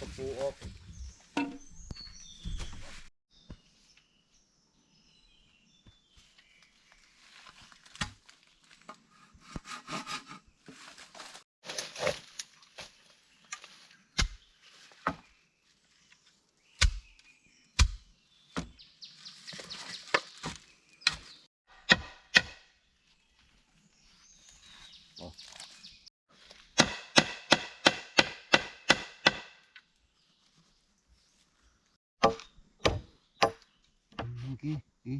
เอ สวั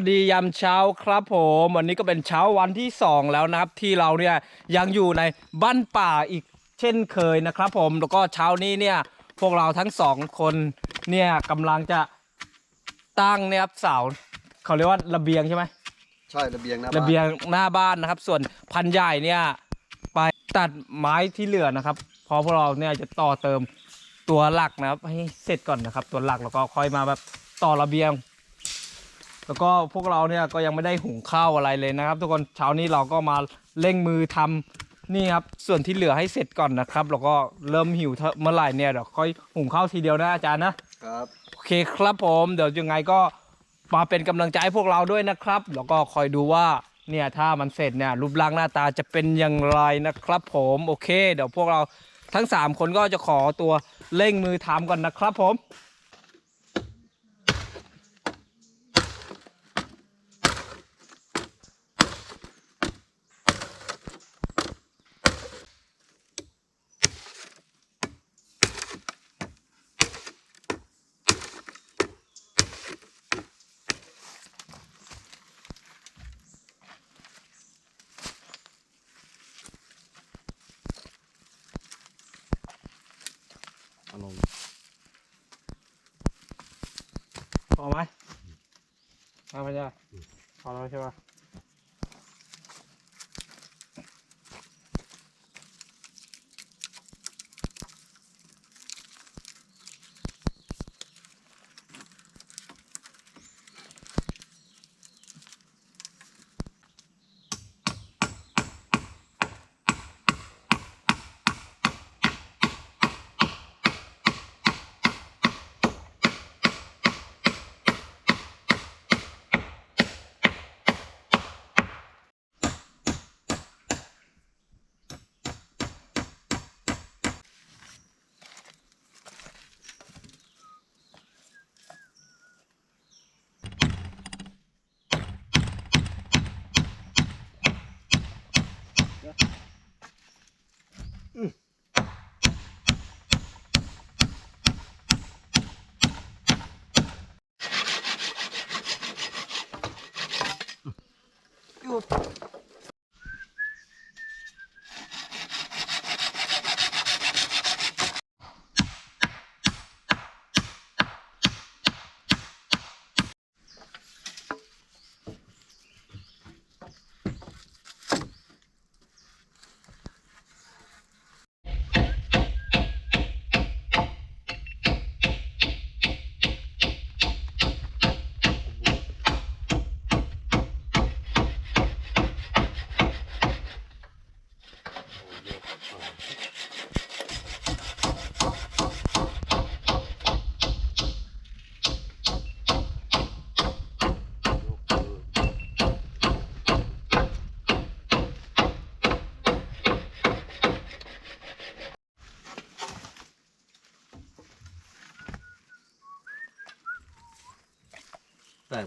สดียามเช้าครับผมวันนี้ก็เป็นเช้าวันที่ 2 แล้วนะครับ ที่เราเนี่ยยังอยู่ในบ้านป่าอีกเช่นเคยนะครับผมแล้วก็เช้านี้เนี่ยพวกเราทั้งสองคนเนี่ยกำลังจะ ตั้งเนี่ยครับเสาเขาเรียกว่าระเบียงใช่ไหมใช่ระเบียงหนะระเบียงหน้าบ้านนะครับ ส่วนพันใหญ่เนี่ยไปตัดไม้ที่เหลือนะครับเพราะพวกเราเนี่ยจะต่อเติมตัวหลักนะครับ ให้เสร็จก่อนนะครับ ตัวหลักแล้วก็ค่อยมาแบบต่อระเบียง แล้วก็พวกเราเนี่ยก็ยังไม่ได้หุงข้าวอะไรเลยนะครับ ทุกคนเช้านี้เราก็มาเร่งมือทำนี่ครับส่วนที่เหลือให้เสร็จก่อนนะครับ แล้วก็เริ่มหิวเมื่อไหร่เนี่ยเดี๋ยวค่อยหุงข้าวทีเดียวนะอาจารย์นะครับโอ เคครับผมเดี๋ยวยังไงก็มาเป็นกำลังใจให้พวกเราด้วยนะครับ แล้วก็คอยดูว่าเนี่ยถ้ามันเสร็จเนี่ยรูปร่างหน้าตาจะเป็นอย่างไรนะครับ ผมโอเค เดี๋ยวพวกเราทั้ง 3 คนก็จะขอตัวเร่งมือทำก่อนนะครับผม พอไหมจ๊ะ พ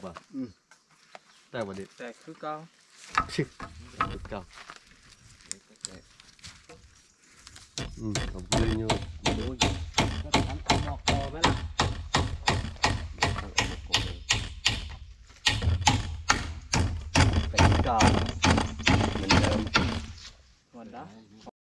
ปะแตกป่ะอืมแตกป่ะดิแต่คือเก้าชิบสุดเก่าอืมขอบคุณอยู่ดูอยู่ดอกคอไหมล่ะเป็นเก่าเหมือนเดิมวันนะเ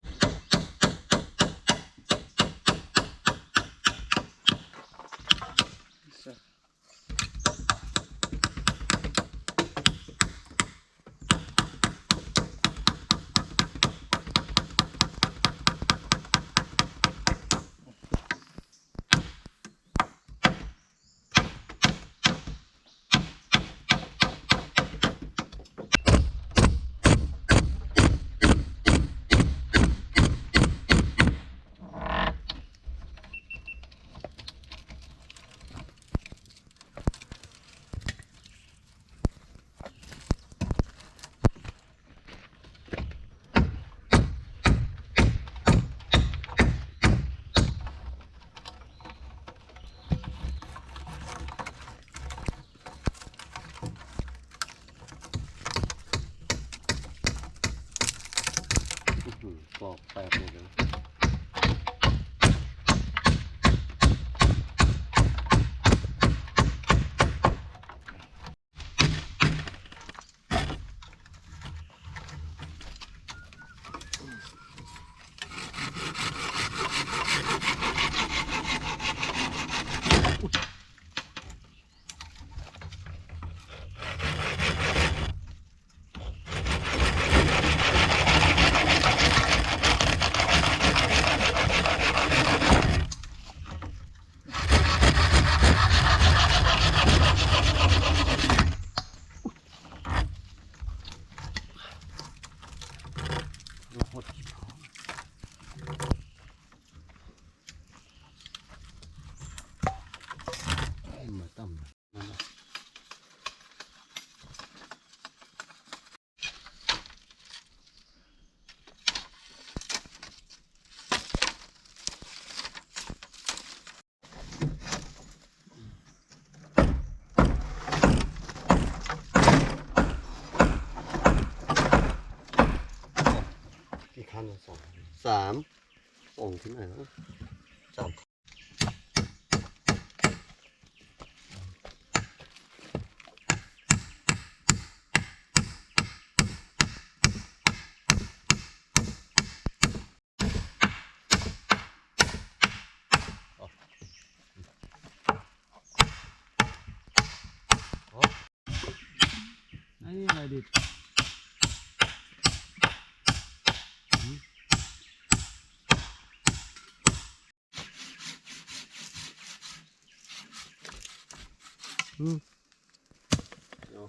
โอ่งที่ไหนวะสามอ๋อ ไอ้อะไรดิ อืมเอา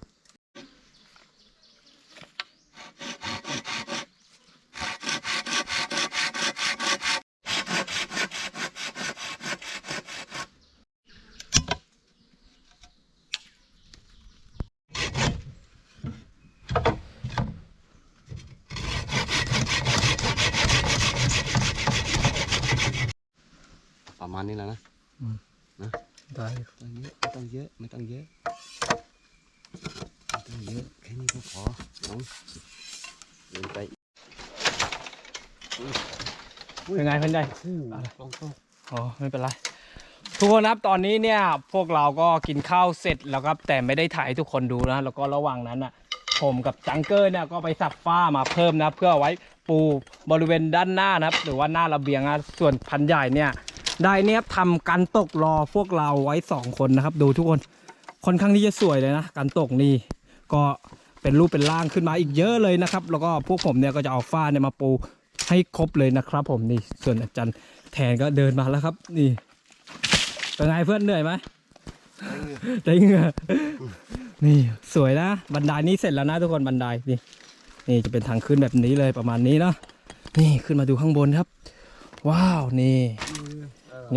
ประมา ณนี้แล้วนะได้ไม่ต้องเยอะไม่ต้องเยอะไม่ต้องเยอะไม่ต้องเยอะแค่นี้ก็พอน้องเดินไปยังไงพันใหญ่ต้องต้องอ๋อไม่เป็นไรทุกคนครับตอนนี้เนี่ยพวกเราก็กินข้าวเสร็จแล้วครับแต่ไม่ได้ถ่ายให้ทุกคนดูนะแล้วก็ระหว่างนั้นอะ ผมกับจังเกอร์เนี่ยก็ไปสับฟ้ามาเพิ่มนะ เพื่อเอาไว้ปูบริเวณด้านหน้านะครับ หรือว่าหน้าระเบียงนะส่วนพันใหญ่เนี่ย ได้เนี่ยทำการตกรอพวกเราไว้สองคนนะครับ ดูทุกคนค่อนข้างที่จะสวยเลยนะการตกนี่ก็เป็นรูปเป็นร่างขึ้นมาอีกเยอะเลยนะครับ แล้วก็พวกผมเนี่ยก็จะเอาฝ้าเนี่ยมาปูให้ครบเลยนะครับผมนี่ส่วนอาจารย์แทนก็เดินมาแล้วครับ นี่เป็นไงเพื่อนเหนื่อยไหมใจเหงื่อนี่สวยนะบันไดนี้เสร็จแล้วนะทุกคนบันไดนี่นี่จะเป็นทางขึ้นแบบนี้เลยประมาณนี้เนาะนี่ขึ้นมาดูข้างบนครับ ว้าวนี่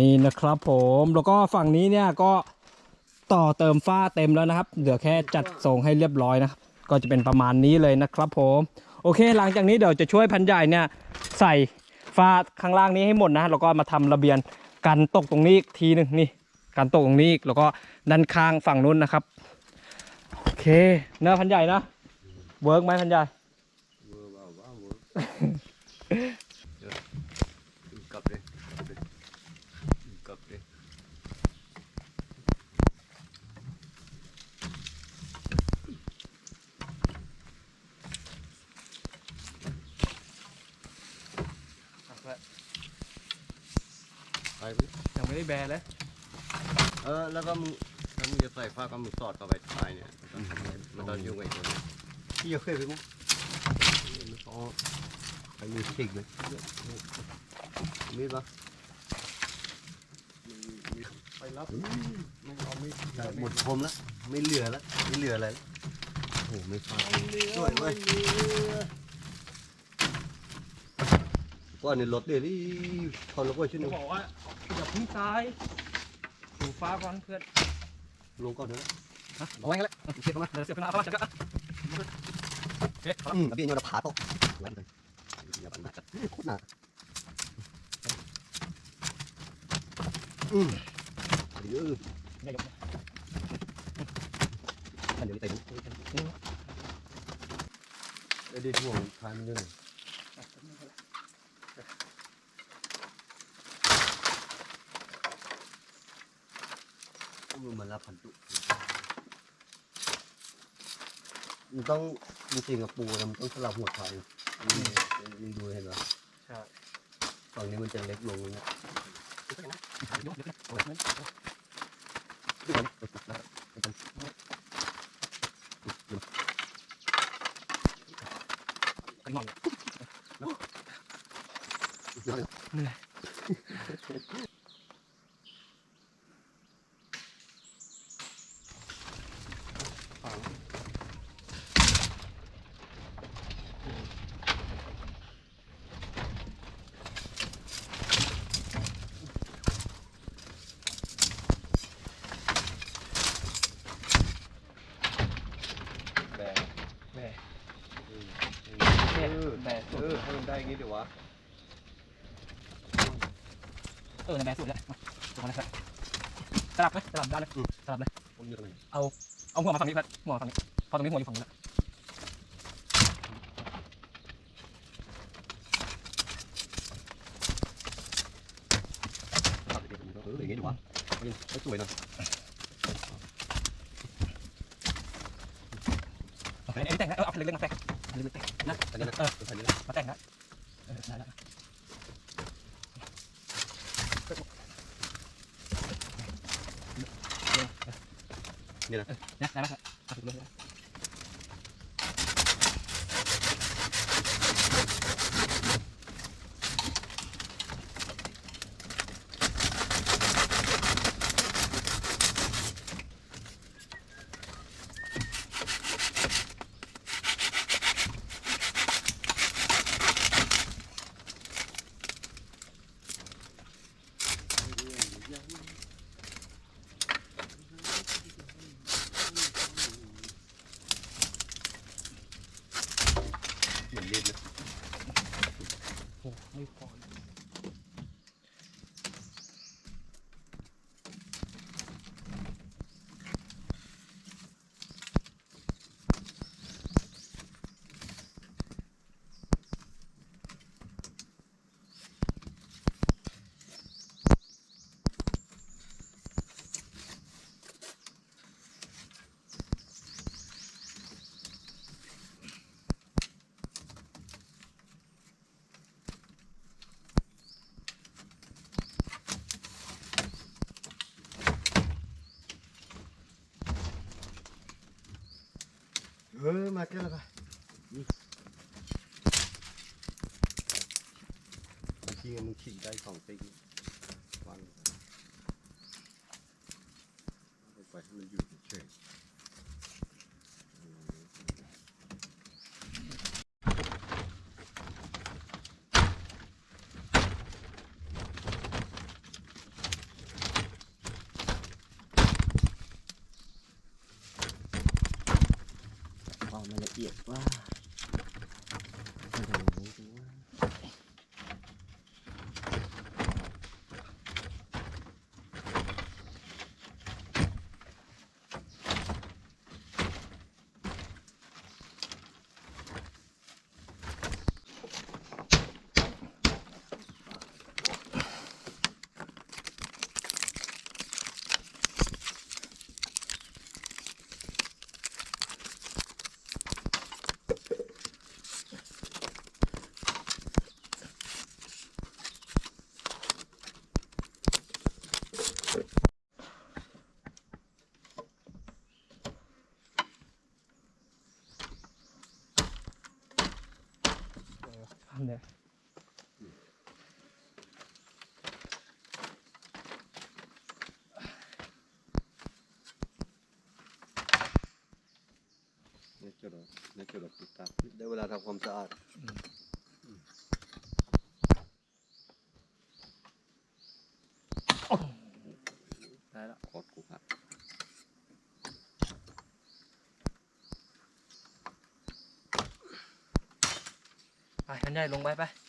นี่นะครับผมแล้วก็ฝั่งนี้เนี่ยก็ต่อเติมฝ้าเต็มแล้วนะครับ เหลือแค่จัดทรงให้เรียบร้อยนะครับก็จะเป็นประมาณนี้เลยนะครับผมโอเค หลังจากนี้เดี๋ยวจะช่วยพันใหญ่เนี่ยใส่ฝ้าข้างล่างนี้ให้หมดนะแล้วก็มาทำระเบียงกันตกตรงนี้อีกทีหนึ่งนี่กันตกตรงนี้อีกแล้วก็ด้านข้างฝั่งนู้นนะครับโอเคเนื้อะพันใหญ่นะเวิร์กไหมพันใหญ่ เวอร์ว้าวว้าวเวอร์เดี๋ยวกลับเลยกลับเลยกลับเลย ไปไหม ยังไม่ได้แบเลยเออแล้วก็มึงแล้วมึงจะใส่ผ้าก็มึงสอดเข้าไปท้ายเนี่ยมันต้องทำอะไรมันต้องยุ่งไอ้ตัวนี้พี่จะเคยไปมั้งอ๋อไปมีฉีกเลยมีดปะไปรับไม่เอาไม่หมดพรมแล้วไม่เหลือแล้วไม่เหลืออะไรแล้วโอ้โหไม่ฟาดสวยเว้ยก้อนในรถเดี๋ยวนี้ทอนแล้วก็ชิ้นหนึง บอกว่าอ ย่าเพึ่งตายดูฟ้าก่อนเพื่อนลงก่อนนะเอาไว้กันเลยเสียบเข้ามาเดี๋ยวเสียบเข้ามาเข้ามาจังก็โอเคอืมพี่โยนผาตกไว้เลยอย่าบันทัดโคตรหนาอืมเดี๋ยวได้ยกอันเดี๋ยวเต็มเดี๋ยวดิห่วงทานมันด้วย มึงมารับพันธุมันต้องจริงๆกับปูนะมันต้องสลับหัวไทยนี่นี่ดูเห็นไหมใช่ฝั่งนี้มันจะเล็กลงนะแบก แม่ เออ แม่สุ เอ ด อให้มันได้อย่างงี้เดี๋ยววะ เออในแม่สุดเลยมาตรงนั้นเลยสลับไหมสลับด้านเลยสลับเลยผมอยู่ตรงไหนเอาหัวมาฝั่งนี้ครับหัวมาฝั่งนี้พอตรงนี้หัวอยู่ฝั่งนู้นแล้วขับไปเดี๋ยวผมเอออย่างงี้เดี๋ยววะมันไม่สวยนะเอาอันนี้แต่งนะเออเอาเล็กๆมาแต่งอันเล็กๆแต่งนะอันนี้นะเอออันนี้นะมาแต่งนะเออได้แล้ว เนี่ยได้แล้วครับเอาถูกเลย เหมือนเล่นนะ โอ้ ไม่พอเออมาแก้แล้วป่ะบางทีมึงขี่ได้สองติ๊กวันไปให้มันอยู่เฉย เอามันละเอียดว่า ทำเนี่ย นี่จุดเรานี่จุดเราติดตามได้เวลาทำความสะอาดได้แล้วโคตรกูครับไปท่านใหญ่ลงไปไปไป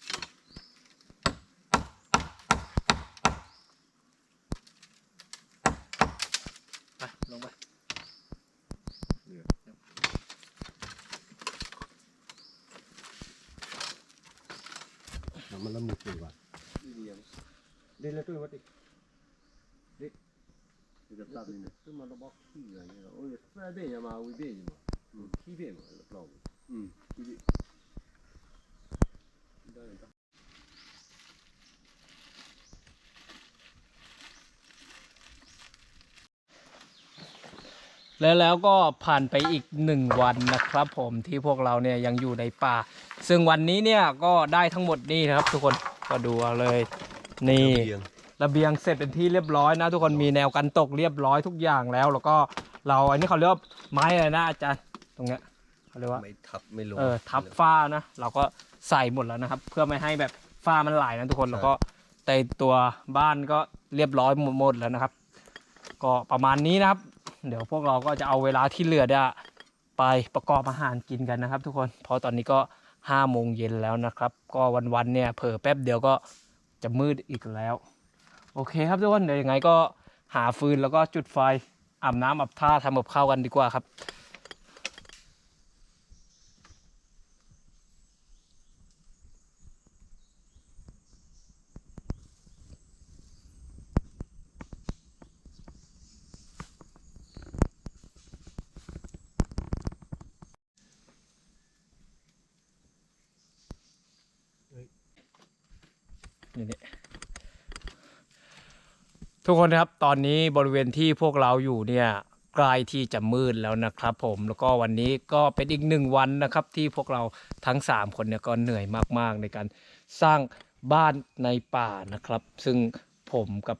mà nó bóc ขี้ rồi như là ôi phải bể nhà mà ôi bể gì mà ừ. ขี้ bể mà lập lòng Ừ. ขี้ bể đây là tao แล้วแล้วก็ผ่านไปอีกหนึ่งวันนะครับผมที่พวกเราเนี่ยยังอยู่ในป่า ซึ่งวันนี้เนี่ยก็ได้ทั้งหมดนี่นะครับทุกคนก็ดูเอาเลยนี่ ระเบียงเสร็จเป็นที่เรียบร้อยนะ ทุกคนมีแนวกันตกเรียบร้อยทุกอย่างแล้ว แล้วก็เราอันนี้เขาเรียกว่าไม้อะไรนะอาจารย์ตรงเนี้ยเขาเรียกว่า Mày thập mày lỗ. เออทับฝ้านะ เราก็ใส่หมดแล้วนะครับ เพื่อไม่ให้แบบฝ้ามันไหลนะทุกคนใช่แล้วก็แต่ตัวบ้านก็เรียบร้อยหมดแล้วนะครับ ก็ประมาณนี้นะครับ เดี๋ยวพวกเราก็จะเอาเวลาที่เหลือเนี่ยไปประกอบอาหารกินกันนะครับ ทุกคนเพราะตอนนี้ก็ห้าโมงเย็นแล้วนะครับ ก็วันๆเนี่ยเผลอแป๊บเดียวก็จะมืดอีกแล้ว โอเคครับทุกคนเดี๋ยวยังไงก็หาฟืนแล้วก็จุดไฟอาบน้ำอาบท่าทำกับข้าวกันดีกว่าครับ ทุกคนครับตอนนี้บริเวณที่พวกเราอยู่เนี่ยใกล้ที่จะมืดแล้วนะครับ ผมแล้วก็วันนี้ก็เป็นอีกหนึ่งวันนะครับ ที่พวกเราทั้ง 3 คนเนี่ยก็เหนื่อยมากๆ ในการสร้างบ้านในป่านะครับ ซึ่งผมกับ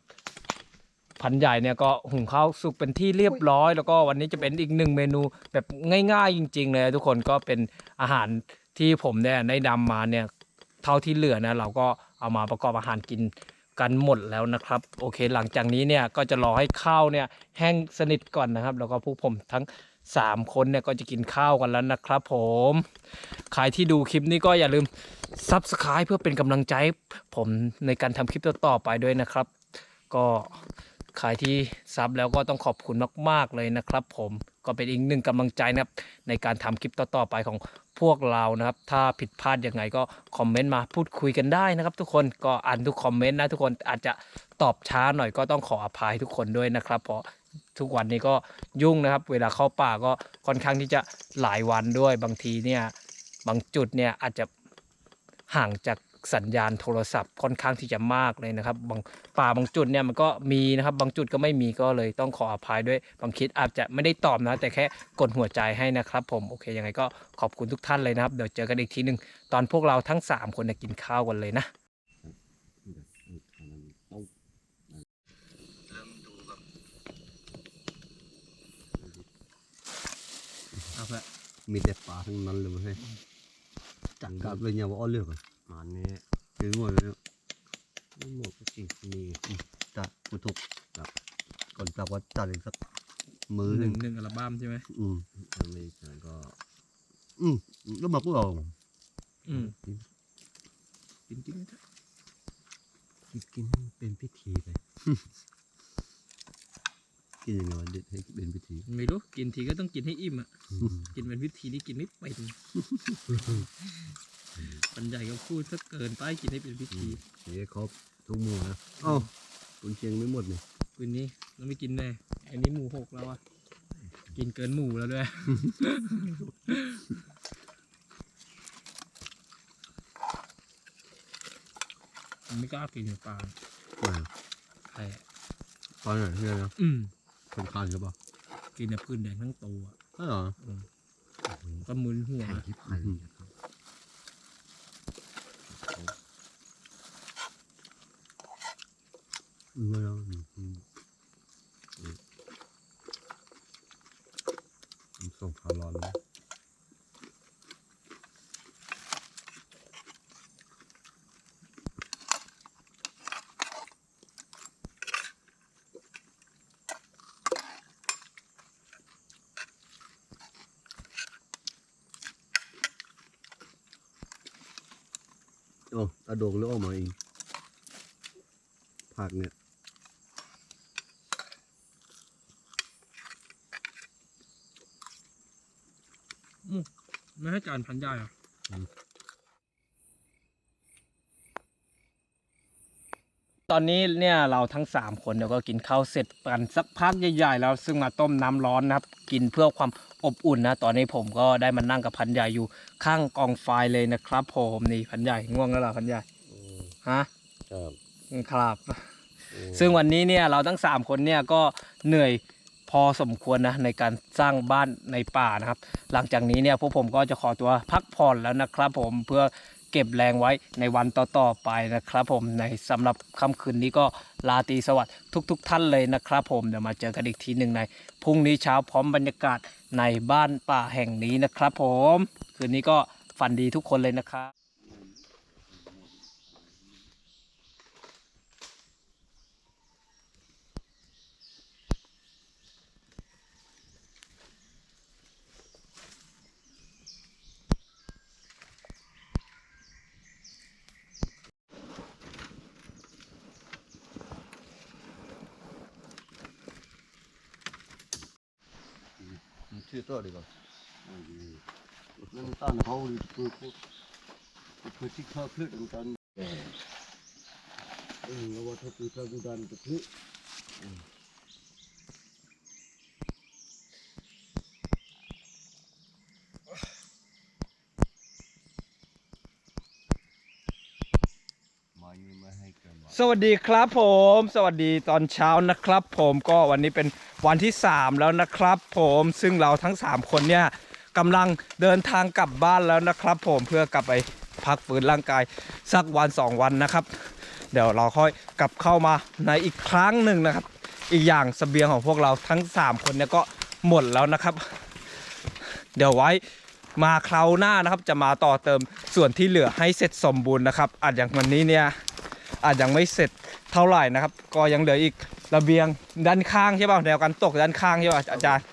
พันใหญ่เนี่ยก็หุงข้าวสุกเป็นที่เรียบร้อย แล้วก็วันนี้จะเป็นอีกหนึ่งเมนูแบบง่ายๆ จริง ๆ เลย ทุกคนก็เป็นอาหารที่ผมเนี่ยได้นำมาเนี่ยเท่าที่เหลือนะเราก็เอามาประกอบอาหารกิน กันหมดแล้วนะครับ โอเคหลังจากนี้เนี่ยก็จะรอให้ข้าวเนี่ยแห้งสนิทก่อนนะครับ แล้วก็พวกผมทั้ง 3 คนเนี่ยก็จะกินข้าวกันแล้วนะครับ ผมใครที่ดูคลิปนี้ก็อย่าลืม s u b สไครป์เพื่อเป็นกำลังใจ ผมในการทำคลิปต่อๆไปด้วยนะครับ ก็ ใครที่ซับแล้วก็ต้องขอบคุณมาก ๆ เลยนะครับ ผมก็เป็นอีกหนึ่งกำลังใจนะครับ ในการทำคลิปต่อ ๆ ไปของพวกเรานะครับ ถ้าผิดพลาดยังไงก็คอมเมนต์มาพูดคุยกันได้นะครับ ทุกคนก็อ่านทุกคอมเมนต์นะทุกคนอาจจะตอบช้าหน่อยก็ต้องขออภัยทุกคนด้วยนะครับ เพราะทุกวันนี้ก็ยุ่งนะครับ เวลาเข้าป่าก็ค่อนข้างที่จะหลายวันด้วยบางทีเนี่ยบางจุดเนี่ยอาจจะห่างจาก สัญญาณโทรศัพท์ค่อนข้างที่จะมากเลยนะครับบางป่าบางจุดเนี่ยมันก็มีนะครับบางจุดก็ไม่มีก็เลยต้องขออภัยด้วยบางคลิปอาจจะไม่ได้ตอบนะ แต่แค่กดหัวใจให้นะครับ ผมโอเคยังไงก็ขอบคุณทุกท่านเลยนะครับเดี๋ยวเจอกันอีกทีหนึ่งตอนพวกเราทั้ง 3 คนกินข้าวกันเลยนะมีแต่ปลาทั้งนั้นเลยเว้ยจัดการเลยเนี่ยว่าอ้อเลือกอะ อันนี้คือหมดเลยเนี่ยไม่หมดก็จริงมีอืมจัดกูถูกจับก่อนจับว่าจัดอีกสักมือหหนึ่นึ่งงหนึ่งอัลบั้มใช่ไหมอืมอเมริกันก็ อืมแล้วมาพวกเราอืมกินกินกินกินเป็นพิธีไปกินยังไงวะเด็ดให้เป็นพิธี ไม่รู้กินทีก็ต้องกินให้อิ่มอะ กินเป็นวิธีที่กินไม่เป็น ปัญใหญ่ก็พูดถ้าเกินไปกินให้เป็นพิธีเฮ้ยครบทุกหมู่นะเอ้าคุณเชียงไม่หมดเนี่ยคืนนี้เราไม่กินแน่อันนี้หมูหกแล้วอะกินเกินหมูแล้วด้วยผมไม่กล้ากินกับปลามาใช่ตอนไหนเนี่ยนะอืมสำคัญใช่ปะกินแต่พื้นแดงทั้งตัวใช่เหรอก็มึนหัว ที่ผ่านอืมไม่เอาอืมอืมอืมอืมส่งข่าวร้อนเลย โอ้ตาโด่งเลือกออกมาเองผักเนี่ยไม่ให้จานพันใหญ่อะตอนนี้เนี่ยเราทั้ง 3 คนเดี๋ยวก็กินข้าวเสร็จกันสักพักใหญ่ๆแล้วซึ่งมาต้มน้ำร้อนนะครับ กินเพื่อความ อบอุ่นนะ ตอนนี้ผมก็ได้มานั่งกับพันใหญ่อยู่ข้างกองไฟเลยนะครับ ผมนี่พันใหญ่ง่วงแล้วเหรอพันใหญ่ฮะครับครับ ซึ่งวันนี้เนี่ยเราทั้ง 3 คนเนี่ยก็เหนื่อยพอสมควรนะในการสร้างบ้านในป่านะครับ หลังจากนี้เนี่ยพวกผมก็จะขอตัวพักผ่อนแล้วนะครับ ผมเพื่อ เก็บแรงไว้ในวันต่อๆไปนะครับ ผมในสำหรับค่ำคืนนี้ก็ลาตีสวัสดิ์ทุก ๆ ท่านเลยนะครับ ผมเดี๋ยวมาเจอกันอีกทีหนึ่งในพรุ่งนี้เช้าพร้อมบรรยากาศในบ้านป่าแห่งนี้นะครับ ผมคืนนี้ก็ฝันดีทุกคนเลยนะครับ ชื่อตัวดีกว่าน้ำตาลเขาคือคือคือที่เขาคือน้ำตาลเออแล้วว่าถ้าคือถ้ากูดันก็คือมานี่มาให้กันว่าสวัสดีครับผม สวัสดีตอนเช้านะครับ ผมก็วันนี้เป็นวันที่ 3 แล้วนะครับ ผมซึ่งเราทั้ง 3 คนเนี่ยกำลังเดินทางกลับบ้านแล้วนะครับ ผมเพื่อกลับไปพักฟื้นร่างกายสักวัน 2 วันนะครับ เดี๋ยวเราค่อยกลับเข้ามาในอีกครั้งหนึ่งนะครับ อีกอย่างสเสบียงของพวกเราทั้ง 3 คนเนี่ยก็หมดแล้วนะครับ เดี๋ยวไว้มาคราวหน้านะครับ จะมาต่อเติมส่วนที่เหลือให้เสร็จสมบูรณ์นะครับอาจอย่างวันนี้เนี่ยอาจยังไม่เสร็จเท่าไหร่นะครับ ก็ยังเหลืออีกระเบียงด้านข้างใช่ป่ะแนวกันตกด้านข้างใช่ป่ะอาจารย์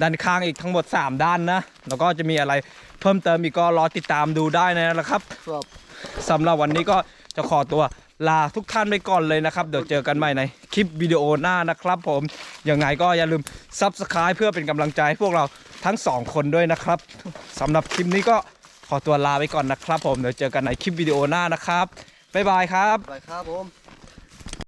ด้านข้างอีกทั้งหมด 3 ด้านนะ แล้วก็จะมีอะไรเพิ่มเติมอีกก็รอติดตามดูได้นะครับครับสำหรับวันนี้ก็จะขอตัวลาทุกท่านไปก่อนเลยนะครับ เดี๋ยวเจอกันใหม่ในคลิปวิดีโอหน้านะครับ ผมยังไงก็อย่าลืม Subscribe เพื่อเป็นกำลังใจให้พวกเราทั้งสองคนด้วยนะครับสำหรับคลิปนี้ก็ขอตัวลาไปก่อนนะครับ ผมเดี๋ยวเจอกันในคลิปวิดีโอหน้านะครับบ๊ายบายครับ ไปครับผม